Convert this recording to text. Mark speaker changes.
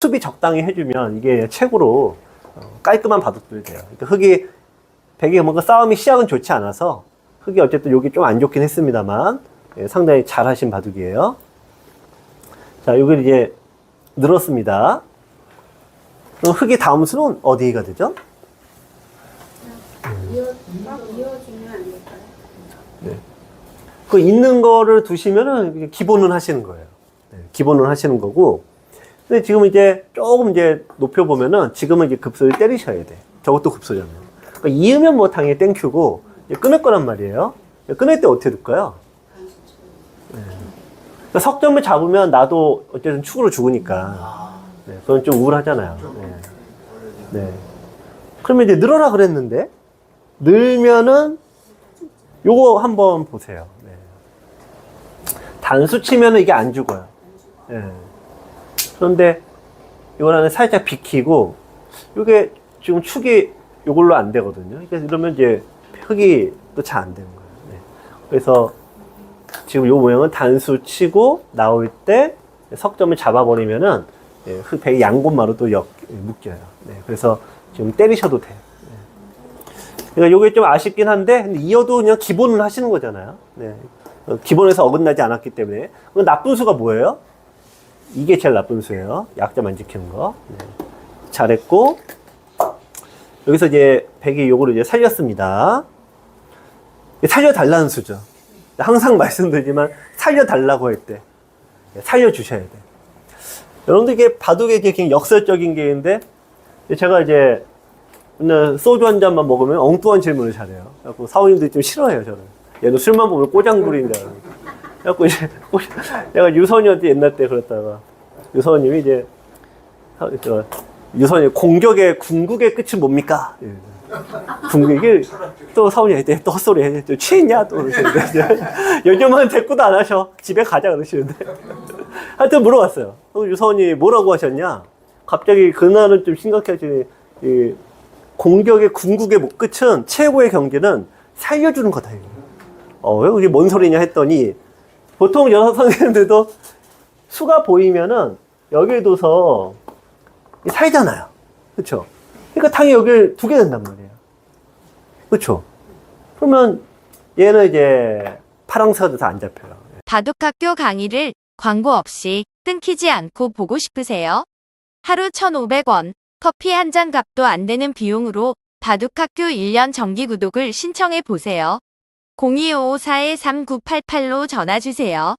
Speaker 1: 수비 적당히 해주면 이게 최고로 어, 깔끔한 바둑들이 돼요. 그러니까 흙이 백이 뭔가 싸움이 시작은 좋지 않아서 흙이 어쨌든 여기 좀 안 좋긴 했습니다만 예, 상당히 잘 하신 바둑이에요. 자, 여기 이제 늘었습니다. 그럼 흙의 다음 수는 어디가 되죠?
Speaker 2: 될까요?
Speaker 1: 그 있는 거를 두시면은 기본은 하시는 거예요. 네, 기본은 하시는 거고. 근데 지금 이제 조금 이제 높여보면은 지금은 이제 급소를 때리셔야 돼. 저것도 급소잖아요. 그러니까 이으면 뭐 당연히 땡큐고 끊을 거란 말이에요. 끊을 때 어떻게 될까요? 네. 그러니까 석점을 잡으면 나도 어쨌든 축으로 죽으니까. 네, 그건 좀 우울하잖아요. 네. 네. 그러면 이제 늘어라 그랬는데 늘면은 요거 한번 보세요. 네. 단수 치면은 이게 안 죽어요. 예. 그런데 이거는 살짝 비키고 요게 지금 축이 요걸로 안 되거든요. 그러니까 이러면 이제 흙이 또 잘 안 되는 거예요. 네. 그래서 지금 요 모양은 단수 치고 나올 때 석점을 잡아버리면은 예, 흙 백이 양곳마로 또 엮, 예, 묶여요. 네. 그래서 지금 때리셔도 돼요. 그러니까 요게 좀 아쉽긴 한데 이어도 그냥 기본을 하시는 거잖아요. 네. 어, 기본에서 어긋나지 않았기 때문에 그럼 나쁜 수가 뭐예요? 이게 제일 나쁜 수예요. 안 지키는 거. 네. 잘했고 여기서 이제 백이 요거를 이제 살렸습니다. 살려달라는 수죠. 항상 말씀드리지만 살려달라고 할 때 살려주셔야 돼. 여러분들 이게 바둑의 그냥 역설적인 게 있는데 제가 이제 맨날 소주 한 잔만 먹으면 엉뚱한 질문을 잘해요. 그래갖고 사모님들이 좀 싫어해요, 저는. 얘는 술만 보면 꼬장 부린다. 그래갖고 이제, 꼬- 내가 유선이한테 옛날 때 그랬다가, 유선님이 이제, 유선이 공격의 궁극의 끝이 뭡니까? 예. 궁극이, 또 사모님한테 또 헛소리 해. 또 취했냐? 또 그러시는데. 요즘은 대꾸도 안 하셔. 집에 가자 그러시는데. 하여튼 물어봤어요. 어, 유선이 뭐라고 하셨냐? 갑자기 그날은 좀 심각해지니, 이, 공격의 궁극의 목 끝은 최고의 경기는 살려주는 거다. 어, 왜 그게 뭔 소리냐 했더니 보통 여성 선생님들도 수가 보이면은 여기에 둬서 살잖아요. 그렇죠? 그러니까 당연히 여기 두게 된단 말이에요. 그렇죠? 그러면 얘는 이제 파랑새가 돼서 안 잡혀요.
Speaker 3: 바둑학교 강의를 광고 없이 끊기지 않고 보고 싶으세요? 하루 1,500원, 커피 한 잔 값도 안 되는 비용으로 바둑학교 1년 정기 구독을 신청해 보세요. 0255-413988로 전화 주세요.